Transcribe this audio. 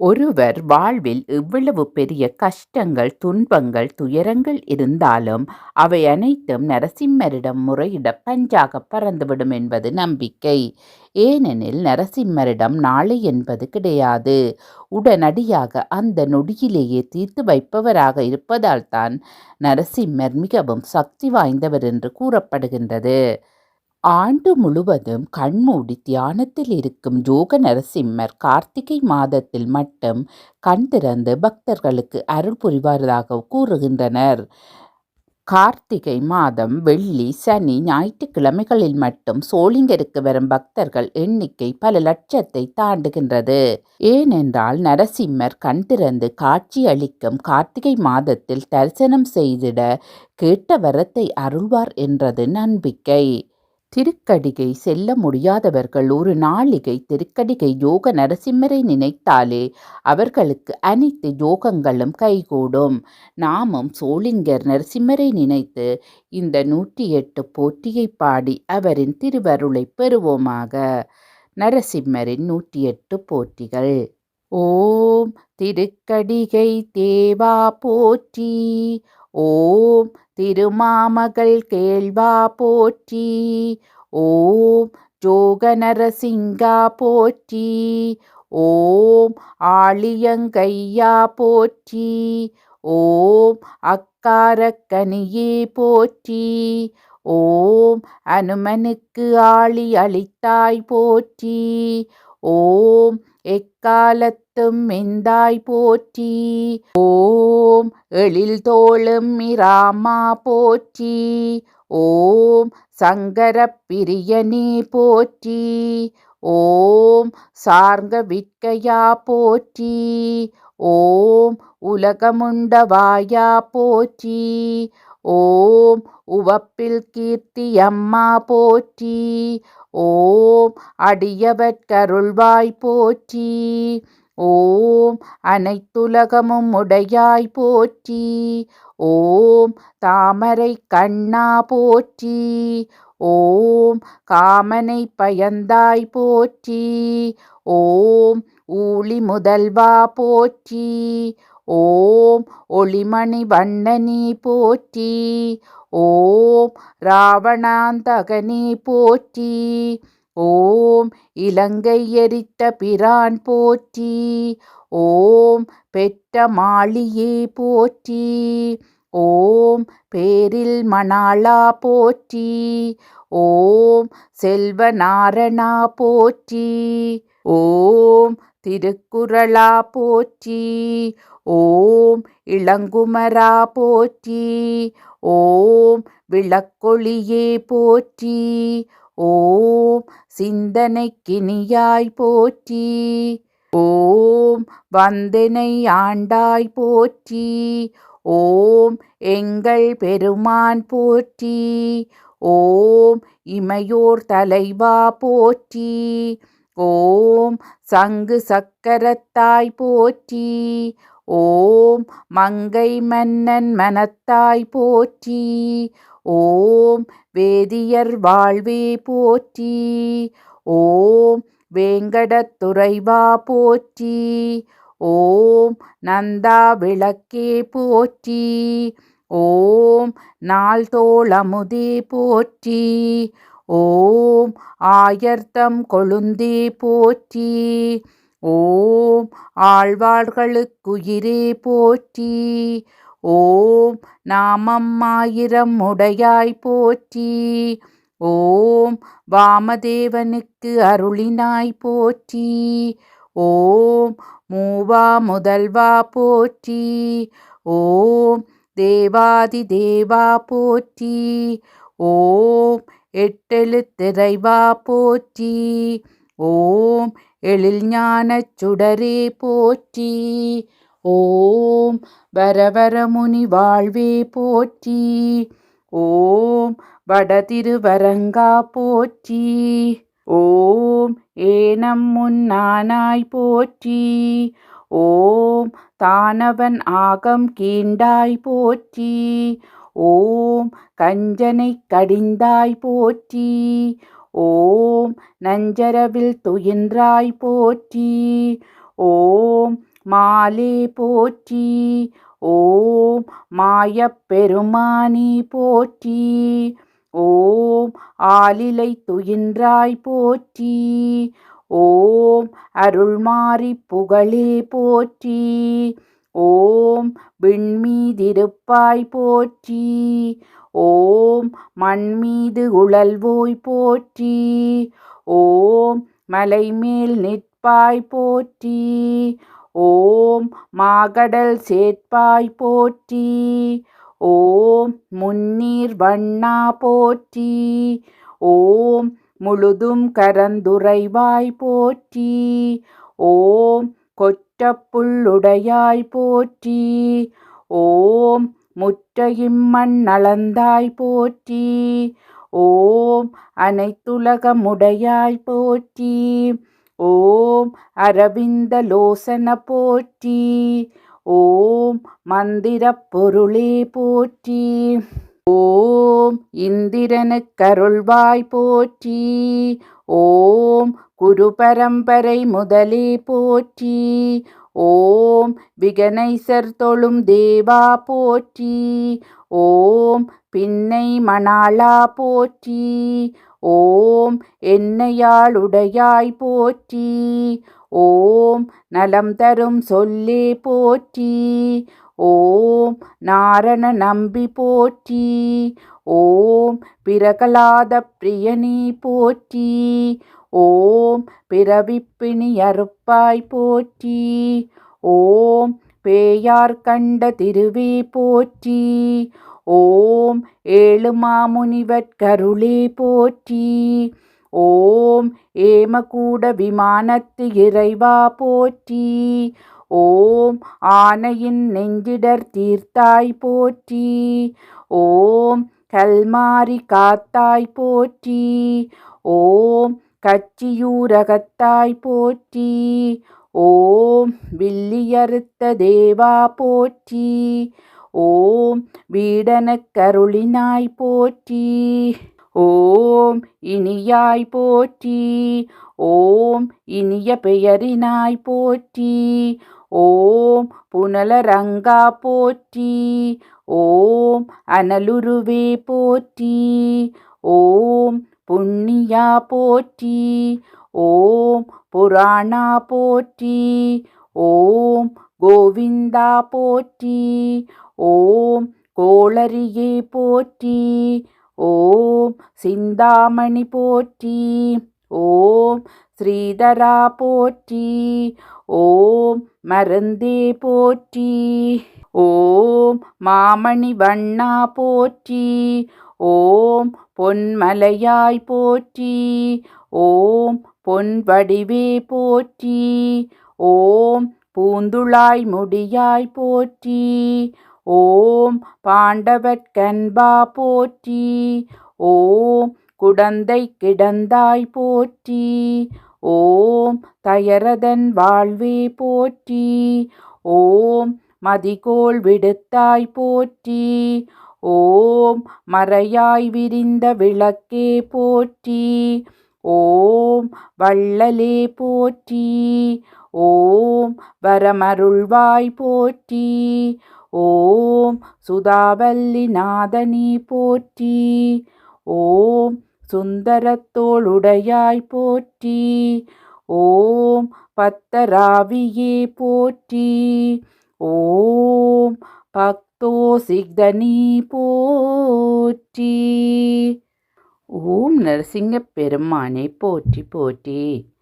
ஒருவர் வாழ்வில் எவ்வளவு பெரிய கஷ்டங்கள், துன்பங்கள், துயரங்கள் இருந்தாலும் அவை அனைத்தும் நரசிம்மரிடம் முறையிட பஞ்சாகப் பறந்துவிடும் என்பது நம்பிக்கை. ஏனெனில் நரசிம்மரிடம் நாளை என்பது கிடையாது. உடனடியாக அந்த நொடியிலேயே தீர்த்து வைப்பவராக இருப்பதால்தான் நரசிம்மர் மிகவும் சக்தி வாய்ந்தவர் என்று கூறப்படுகின்றது. ஆண்டு முழுவதும் கண்மூடி தியானத்தில் இருக்கும் யோக நரசிம்மர் கார்த்திகை மாதத்தில் மட்டும் கண் திறந்து பக்தர்களுக்கு அருள் புரிவாரதாக கூறுகின்றனர். கார்த்திகை மாதம் வெள்ளி, சனி, ஞாயிற்றுக்கிழமைகளில் மட்டும் சோளிங்கருக்கு வரும் பக்தர்கள் எண்ணிக்கை பல லட்சத்தை தாண்டுகின்றது. ஏனென்றால் நரசிம்மர் கண் திறந்து காட்சி அளிக்கும் கார்த்திகை மாதத்தில் தரிசனம் செய்திட கேட்ட வரத்தை அருள்வார் என்றது நம்பிக்கை. திருக்கடிகை செல்ல முடியாதவர்கள் ஒரு நாளிகை திருக்கடிகை யோக நரசிம்மரை நினைத்தாலே அவர்களுக்கு அனைத்து யோகங்களும் கைகூடும். நாமும் சோளிங்கர் நரசிம்மரை நினைத்து இந்த நூற்றி எட்டு போட்டியை பாடி அவரின் திருவருளைப் பெறுவோமாக. நரசிம்மரின் நூற்றி எட்டு போட்டிகள் ஓம் திருக்கடிகை தேவா போற்றி! ஓம் திருமாமகள் கேள்வா போற்றி! ஓம் ஜோகநரசிங்கா போற்றி! ஓம் ஆளியங்கையா போற்றி! ஓம் அக்காரக்கனியே போற்றி! ஓம் அனுமனுக்கு ஆளி அளித்தாய் போற்றி! ஓம் எக்காலத்தும் எந்தாய் போற்றி! ஓம் எழில் தோளும் இராமா போற்றி! ஓம் சங்கரப் பிரியனே போற்றி! ஓம் சார்ங்க விற்கையா போற்றி! ஓம் உலகமுண்டவாயா போற்றி! ஓம் உவப்பில் கீர்த்தி அம்மா போற்றி! ஓம் அடியவற்கருள்வாய் போற்றி! ஓம் அனைத்துலகமும் உடையாய் போற்றி! ஓம் தாமரை கண்ணா போற்றி! ஓம் காமனை பயந்தாய் போற்றி! ஓம் ஊழி முதல்வா போற்றி! ஓம் ஒளிமணி வண்ணனே போற்றி! ஓம் ராவணாந்தகனே போற்றி! ஓம் இலங்கை எரித்த பிரான் போற்றி! ஓம் பெற்ற மாளியே போற்றி! ஓம் பேரில் மணாளா போற்றி! ஓம் செல்வநாரணா போற்றி! ஓம் திருக்குறளா போற்றி! ஓம் இளங்குமரா போற்றி! ஓம் விளக்கொளியே போற்றி! ஓம் சிந்தனைக்கினியாய் போற்றி! ஓம் வந்தனை ஆண்டாய் போற்றி! ஓம் எங்கள் பெருமான் போற்றி! ஓம் இமையோர் தலைவா போற்றி! ஓம் சங்கு சக்கரத்தாய் போற்றி! ஓம் மங்கை மன்னன் மனத்தாய் போற்றி! ஓம் வேதியர் வாழ்வே போற்றி! ஓம் வேங்கடத்துறைவா போற்றி! ஓம் நந்தா விளக்கே போற்றி! ஓம் நாள்தோளமுதே போற்றி! ஓம் ஆயர்த்தம் கொழுந்தே போற்றி! ஓம் ஆழ்வார்களுக்குயிரே போற்றி! ஓம் நாமம் ஆயிரம் உடையாய் போற்றி! ஓம் வாமதேவனுக்கு அருளினாய் போற்றி! ஓம் மூவா முதல்வா போற்றி! ஓம் தேவாதி தேவா போற்றி! ஓம் எட்டெழுத்திறைவா போற்றி! ஓம் எழில் எழில்ஞானச் சுடரே போற்றி! ஓம் வரவரமுனி வாழ்வே போற்றி! ஓம் வடதிருவரங்கா போற்றி! ஓம் ஏனம் முன்னானாய் போற்றி! ஓம் தானவன் ஆகம் கீண்டாய் போற்றி! ஓம் கஞ்சனை கடிந்தாய் போற்றி! ஓம் நஞ்சரவில் துயின்றாய் போற்றி! ஓம் மாலே போற்றி ஓம் மாயப்பெருமானி போற்றி ஓம் ஆலிலை துயின்றாய் போற்றி ஓம் அருள்மாறி புகழே போற்றி ஓம் விண்மீதிருப்பாய் போற்றி. ஓம் மண்மீது உழல்வோய் போற்றி. ஓம் மலைமேல் நிற்பாய் போற்றி. ஓம் மாகடல் சேர்ப்பாய் போற்றி. ஓம் முன்னீர் வண்ணா போற்றி. ஓம் முழுதும் கரந்துரைவாய் போற்றி. ஓம் கொற்றப்புள்ளுடையாய் போற்றி. ஓம் முற்றையும் மண்ணளந்தாய் போற்றி. ஓம் அனைத்துலகமுடையாய் போற்றி. ஓம் அரவிந்த லோசன போற்றி. ஓம் மந்திரப் பொருளே போற்றி. ஓம் இந்திரனுக்கருள்வாய் போற்றி. ஓம் குரு பரம்பரை முதலே போற்றி. ஓம் விகனைசர் தொழும் தேவா போற்றி. ஓம் பின்னை மணாளா போற்றி. ஓம் என்னையாளுடையாய் போற்றி. ஓம் நலம் தரும் சொல்லே போற்றி. ஓம் நாரண நம்பி போற்றி. ஓம் பிரகலாத பிரியனி போற்றி. ஓம் பிறவிப்பிணி அறுப்பாய் போற்றி. ஓம் பேயார் கண்ட திருவே போற்றி. ஓம் ஏழு மாமுனிவற்கருளே போற்றி. ஓம் ஏமகூட விமானத்து இறைவா போற்றி. ஓம் ஆனையின் நெஞ்சிடர் தீர்த்தாய் போற்றி. ஓம் கல்மாரி காத்தாய் போற்றி ஓம் கச்சியூரகத்தாய் போற்றி ஓம் வில்லியறுத்த தேவா போற்றி ஓம் வீடனக்கருளினாய் போற்றி ஓம் இனியாய் போற்றி ஓம் இனிய பெயரினாய் போற்றி ஓம் புனலரங்கா போற்றி ஓம் அனலுருவே போற்றி ஓம் புண்ணியா போற்றி ஓம் புராணா போற்றி ஓம் கோவிந்தா போற்றி ஓம் கோளரியே போற்றி ஓம் சிந்தாமணி போற்றி ஓம் ஸ்ரீதரா போற்றி. ஓம் மருந்தே போற்றி. ஓம் மாமணி வண்ணா போற்றி. ஓம் பொன்மலையாய் போற்றி. ஓம் பொன்வடிவே போற்றி. ஓம் பூந்துளாய் முடியாய் போற்றி. ஓம் பாண்டவற்கன்பா போற்றி. ஓம் குடந்தை கிடந்தாய் போற்றி. ஓம் தயரதன் வாழ்வே போற்றி. ஓம் மதிகோள் விடுத்தாய் போற்றி. ஓம் மறையாய் விரிந்த விளக்கே போற்றி. ஓம் வள்ளலே போற்றி. ஓம் வரமருள்வாய் போற்றி. ஓம் சுதாவல்லி நாதனி போற்றி. ஓம் சுந்தரத்தோளுடையாய் போற்றி. ஓம் பத்தராவியே போற்றி. ஓம் பக்தோ சிக்தனி போற்றி. ஓம் நரசிங்க பெருமானை போற்றி போற்றி.